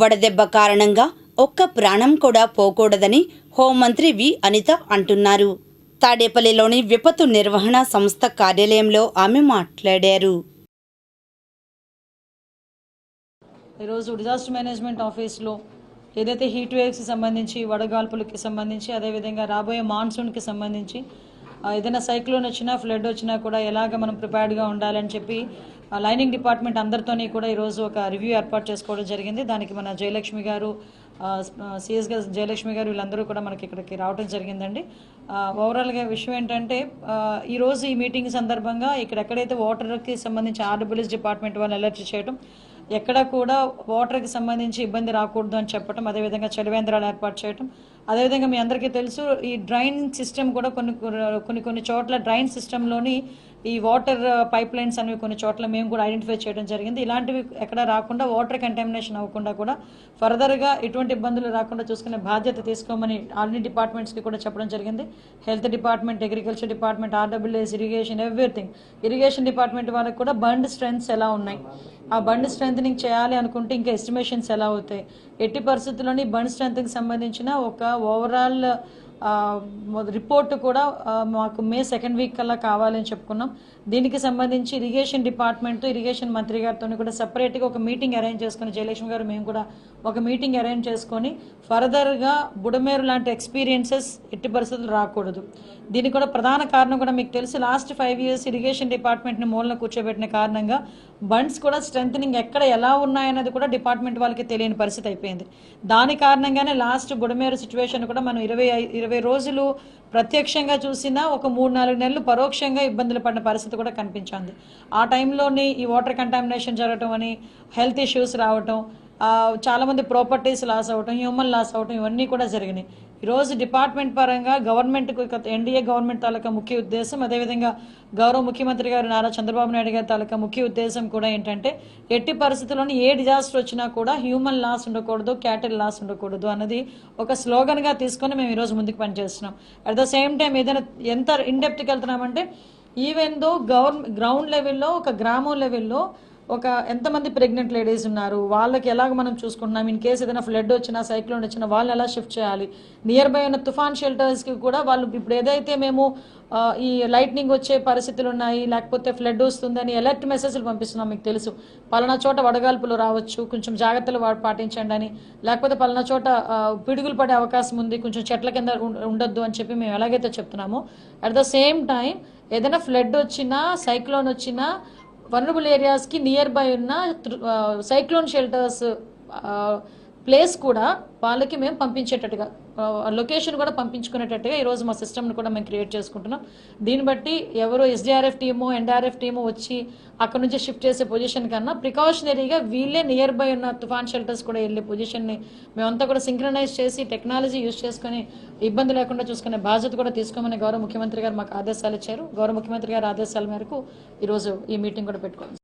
వడదెబ్బ కారణంగా ఒక్క ప్రాణం కూడా పోకూడదని హోంమంత్రి వి. అనిత అంటున్నారు. తాడేపల్లిలోని విపత్తు నిర్వహణ సంస్థ కార్యాలయంలో ఆమె మాట్లాడారు. ఈరోజు డిజాస్టర్ మేనేజ్మెంట్ ఆఫీస్లో ఏదైతే హీట్ వేవ్స్కి సంబంధించి వడగాల్పులకి సంబంధించి అదేవిధంగా రాబోయే మాన్సూన్కి సంబంధించి ఏదైనా సైక్లోన్ వచ్చినా ఫ్లడ్ వచ్చినా కూడా ఎలాగ మనం ప్రిపేర్డ్గా ఉండాలని చెప్పి లైనింగ్ డిపార్ట్మెంట్ అందరితోని కూడా ఈరోజు ఒక రివ్యూ ఏర్పాటు చేసుకోవడం జరిగింది. దానికి మన జయలక్ష్మి గారు సిఎస్ గారు జయలక్ష్మి గారు వీళ్ళందరూ కూడా మనకి ఇక్కడికి రావడం జరిగిందండి. ఓవరాల్గా విషయం ఏంటంటే ఈరోజు ఈ మీటింగ్ సందర్భంగా ఇక్కడ ఎక్కడైతే వాటర్కి సంబంధించి ఆర్డబ్ల్యూఎస్ డిపార్ట్మెంట్ వాళ్ళు అలర్ట్ చేయడం ఎక్కడ కూడా వాటర్కి సంబంధించి ఇబ్బంది రాకూడదు అని చెప్పడం అదేవిధంగా చలివేంద్రాలు ఏర్పాటు చేయడం అదేవిధంగా మీ అందరికీ తెలుసు ఈ డ్రైన్ సిస్టమ్ కూడా కొన్ని కొన్ని కొన్ని చోట్ల డ్రైన్ సిస్టంలోని ఈ వాటర్ పైప్ లైన్స్ అనేవి కొన్ని చోట్ల మేము కూడా ఐడెంటిఫై చేయడం జరిగింది. ఇలాంటివి ఎక్కడ రాకుండా వాటర్ కంటామినేషన్ అవ్వకుండా కూడా ఫర్దర్గా ఎటువంటి ఇబ్బందులు రాకుండా చూసుకునే బాధ్యత తీసుకోమని అన్ని డిపార్ట్మెంట్స్కి కూడా చెప్పడం జరిగింది. Health department agriculture department RWS irrigation everything irrigation department వాళ్ళకి కూడా బండ్ స్ట్రెంగ్స్ ఎలా ఉన్నాయి? ఆ బండ్ స్ట్రెంగ్ చేయాలి అనుకుంటే ఇంకా ఎస్టిమేషన్స్ ఎలా అవుతాయి? ఎట్టి పరిస్థితుల్లోని బండ్ స్ట్రెంగ్కి సంబంధించిన ఒక ఓవరాల్ రిపోర్ట్ కూడా మాకు మే సెకండ్ వీక్ కల్లా కావాలని చెప్పుకున్నాం. దీనికి సంబంధించి ఇరిగేషన్ డిపార్ట్మెంట్ ఇరిగేషన్ మంత్రి గారితో కూడా సపరేట్గా ఒక మీటింగ్ అరేంజ్ చేసుకుని జయలక్ష్మి గారు మేము కూడా ఒక మీటింగ్ అరేంజ్ చేసుకొని ఫర్దర్గా బుడమేరు లాంటి ఎక్స్పీరియన్సెస్ ఎట్టి పరిస్థితులు రాకూడదు. దీనికి కూడా ప్రధాన కారణం కూడా మీకు తెలుసు లాస్ట్ ఫైవ్ ఇయర్స్ ఇరిగేషన్ డిపార్ట్మెంట్ని మూలన కూర్చోబెట్టిన కారణంగా బండ్స్ కూడా స్ట్రెంగ్ ఎక్కడ ఎలా ఉన్నాయన్నది కూడా డిపార్ట్మెంట్ వాళ్ళకి తెలియని పరిస్థితి అయిపోయింది. దాని కారణంగానే లాస్ట్ బుడమేరు సిచ్యువేషన్ కూడా మనం ఇరవై ఇరవై రోజులు ప్రత్యక్షంగా చూసినా ఒక మూడు నాలుగు నెలలు పరోక్షంగా ఇబ్బందులు పడిన పరిస్థితి కూడా కనిపించింది. ఆ టైంలోని ఈ వాటర్ కంటామినేషన్ జరగటం అని హెల్త్ ఇష్యూస్ రావటం చాలామంది ప్రాపర్టీస్ లాస్ అవ్వటం హ్యూమన్ లాస్ అవ్వటం ఇవన్నీ కూడా జరిగినాయి. ఈరోజు డిపార్ట్మెంట్ పరంగా గవర్నమెంట్కు ఎన్డీఏ గవర్నమెంట్ తాలూకా ముఖ్య ఉద్దేశం అదేవిధంగా గౌరవ ముఖ్యమంత్రి గారు నారా చంద్రబాబు నాయుడు గారి తాలూకా ముఖ్య ఉద్దేశం కూడా ఏంటంటే ఎట్టి పరిస్థితుల్లోని ఏ డిజాస్టర్ వచ్చినా కూడా హ్యూమన్ లాస్ ఉండకూడదు క్యాటిల్ లాస్ ఉండకూడదు అన్నది ఒక స్లోగన్గా తీసుకొని మేము ఈరోజు ముందుకు పనిచేస్తున్నాం. అట్ ద సేమ్ టైం ఏదైనా ఎంత ఇన్డెప్త్కి వెళ్తున్నామంటే ఈవెన్ దో గవర్న గ్రౌండ్ లెవెల్లో ఒక గ్రామం లెవెల్లో ఒక ఎంతమంది ప్రెగ్నెంట్ లేడీస్ ఉన్నారు వాళ్ళకి ఎలాగ మనం చూసుకుంటున్నాం? ఇన్ కేసు ఏదైనా ఫ్లడ్ వచ్చినా సైక్లోన్ వచ్చినా వాళ్ళని ఎలా షిఫ్ట్ చేయాలి? నియర్ బై ఉన్న తుఫాన్ షెల్టర్స్కి కూడా వాళ్ళు ఇప్పుడు ఏదైతే మేము ఈ లైట్నింగ్ వచ్చే పరిస్థితులు ఉన్నాయి లేకపోతే ఫ్లడ్ వస్తుందని అలర్ట్ మెసేజ్లు పంపిస్తున్నాం మీకు తెలుసు. పలానా చోట వడగాల్పులు రావచ్చు కొంచెం జాగ్రత్తలు పాటించండి అని. లేకపోతే పలానా చోట పిడుగులు పడే అవకాశం ఉంది కొంచెం చెట్ల కింద ఉండొద్దు అని చెప్పి మేము ఎలాగైతే చెప్తున్నామో అట్ ద సేమ్ టైం ఏదైనా ఫ్లడ్ వచ్చినా సైక్లోన్ వచ్చినా వనరబుల్ ఏరియాస్కి నియర్ బై ఉన్న సైక్లోన్ షెల్టర్స్ ప్లేస్ కూడా వాళ్ళకి మేము పంపించేటట్టుగా లొకేషన్ కూడా పంపించుకునేటట్టుగా ఈరోజు మా సిస్టమ్ని కూడా మేము క్రియేట్ చేసుకుంటున్నాం. దీన్ని బట్టి ఎవరు ఎస్డిఆర్ఎఫ్ టీము ఎన్డీఆర్ఎఫ్ టీము వచ్చి అక్కడ నుంచి షిఫ్ట్ చేసే పొజిషన్ కన్నా ప్రికాషనరీగా వీళ్ళే నియర్ బై ఉన్న తుఫాన్ షెల్టర్స్ కూడా వెళ్ళే పొజిషన్ని మేమంతా కూడా సింక్రనైజ్ చేసి టెక్నాలజీ యూజ్ చేసుకొని ఇబ్బంది లేకుండా చూసుకునే బాధ్యత కూడా తీసుకోమని గౌరవ ముఖ్యమంత్రి గారు మాకు ఆదేశాలు ఇచ్చారు. గౌరవ ముఖ్యమంత్రి గారి ఆదేశాల మేరకు ఈరోజు ఈ మీటింగ్ కూడా పెట్టుకోవాలి